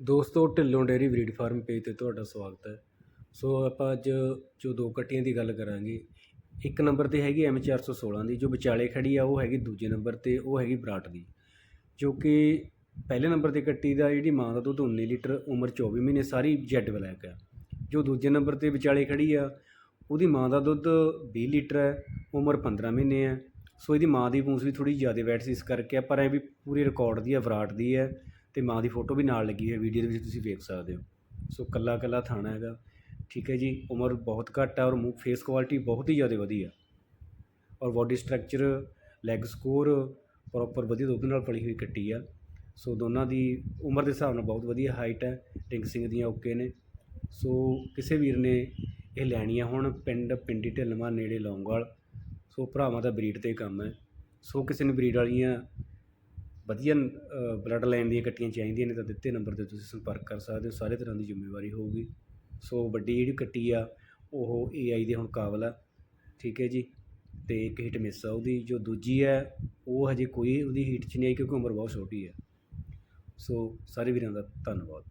ਦੋਸਤੋ Dhillon dairy breed farm page 'ਤੇ ਤੁਹਾਡਾ ਸਵਾਗਤ ਹੈ। ਸੋ ਆਪਾਂ ਅੱਜ ਜੋ ਦੋ ਕੱਟੀਆਂ ਦੀ ਗੱਲ ਕਰਾਂਗੇ ਇੱਕ ਨੰਬਰ 'ਤੇ ਹੈਗੀ ਐਮ 416 ਦੀ ਜੋ ਵਿਚਾਲੇ ਖੜੀ ਆ ਉਹ ਹੈਗੀ ਦੂਜੇ ਨੰਬਰ 'ਤੇ ਉਹ ਹੈਗੀ ਬਰਾਟ ਦੀ ਜੋ ਕਿ ਪਹਿਲੇ ਨੰਬਰ 'ਤੇ ਕੱਟੀ ਦਾ ਜਿਹੜੀ ਮਾਂ ਦਾ ਦੁੱਧ 19 ਲੀਟਰ ਉਮਰ 24 ਮਹੀਨੇ ਸਾਰੀ ਜੈਡ ਬਲੈਕ ਹੈ ਜੋ ਦੂਜੇ ਨੰਬਰ 'ਤੇ ਵਿਚਾਲੇ ਖੜੀ ਆ ਉਹਦੀ ਮਾਂ ਦਾ ਦੁੱਧ 20 ਲੀਟਰ ਹੈ ਉਮਰ 15 ਮਹੀਨੇ ਹੈ ਸੋ ਇਹਦੀ ਮਾਂ ਦੀ ਪੂੰਛ ਵੀ ਥੋੜੀ ਜ਼ਿਆਦਾ ਵੈਟ ਸੀ ਇਸ ਕਰਕੇ ਆ, ਪਰ ਇਹ ਵੀ ਪੂਰੀ ਰਿਕਾਰਡ ਦੀ ਹੈ ਵਿਰਾਟ ਦੀ ਹੈ ਅਤੇ ਮਾਂ ਦੀ ਫੋਟੋ ਵੀ ਨਾਲ ਲੱਗੀ ਹੈ ਵੀਡੀਓ ਦੇ ਵਿੱਚ ਤੁਸੀਂ ਵੇਖ ਸਕਦੇ ਹੋ। ਸੋ ਕੱਲਾ ਕੱਲਾ ਥਾਣਾ ਹੈਗਾ। ਠੀਕ ਹੈ ਜੀ, ਉਮਰ ਬਹੁਤ ਘੱਟ ਆ ਔਰ ਮੂੰਹ ਫੇਸ ਕੁਆਲਿਟੀ ਬਹੁਤ ਹੀ ਜ਼ਿਆਦਾ ਵਧੀਆ। ਔਰ body structure leg score proper ਵਧੀਆ, ਦੁੱਧ ਨਾਲ ਪਲੀ ਹੋਈ ਕੱਟੀ ਆ। ਸੋ ਦੋਨਾਂ ਦੀ ਉਮਰ ਦੇ ਹਿਸਾਬ ਨਾਲ ਬਹੁਤ ਵਧੀਆ ਹਾਈਟ ਹੈ। ਰਿੰਗ ਸਿੰਘ ਦੀਆਂ ਓਕੇ ਨੇ। ਸੋ ਕਿਸੇ ਵੀਰ ਨੇ ਇਹ ਲੈਣੀਆਂ ਹੁਣ ਪਿੰਡ, ਪਿੰਡੀ ਢਿੱਲਵਾਂ, ਨੇੜੇ ਲੌਂਗਵਾਲ। ਸੋ ਭਰਾਵਾਂ ਦਾ ਬਰੀਡ ਤੇ ਕੰਮ ਹੈ। ਸੋ ਕਿਸੇ ਨੇ ਬਰੀਡ ਵਾਲੀਆਂ ਵਧੀਆ ਬਲੱਡ ਲਾਈਨ ਦੀਆਂ ਕੱਟੀਆਂ ਚਾਹੀਦੀਆਂ ਨੇ ਤਾਂ ਦਿੱਤੇ ਨੰਬਰ ਤੇ ਤੁਸੀਂ ਸੰਪਰਕ ਕਰ ਸਕਦੇ ਹੋ, ਸਾਰੇ ਤਰ੍ਹਾਂ ਦੀ ਜ਼ਿੰਮੇਵਾਰੀ ਹੋਊਗੀ। ਸੋ ਵੱਡੀ ਜਿਹੜੀ ਕੱਟੀ ਆ, ਉਹ ਏ ਆਈ ਦੇ ਹੁਣ ਕਾਬਲ ਆ, ਠੀਕ ਹੈ ਜੀ? ਅਤੇ ਇੱਕ ਹੀਟ ਮਿਸ ਆ ਉਹਦੀ, ਜੋ ਦੂਜੀ ਹੈ, ਉਹ ਹਜੇ ਕੋਈ ਉਹਦੀ ਹੀਟ 'ਚ ਨਹੀਂ ਆਈ ਕਿਉਂਕਿ ਉਮਰ ਬਹੁਤ ਛੋਟੀ ਹੈ। ਸੋ ਸਾਰੇ ਵੀਰਾਂ ਦਾ ਧੰਨਵਾਦ।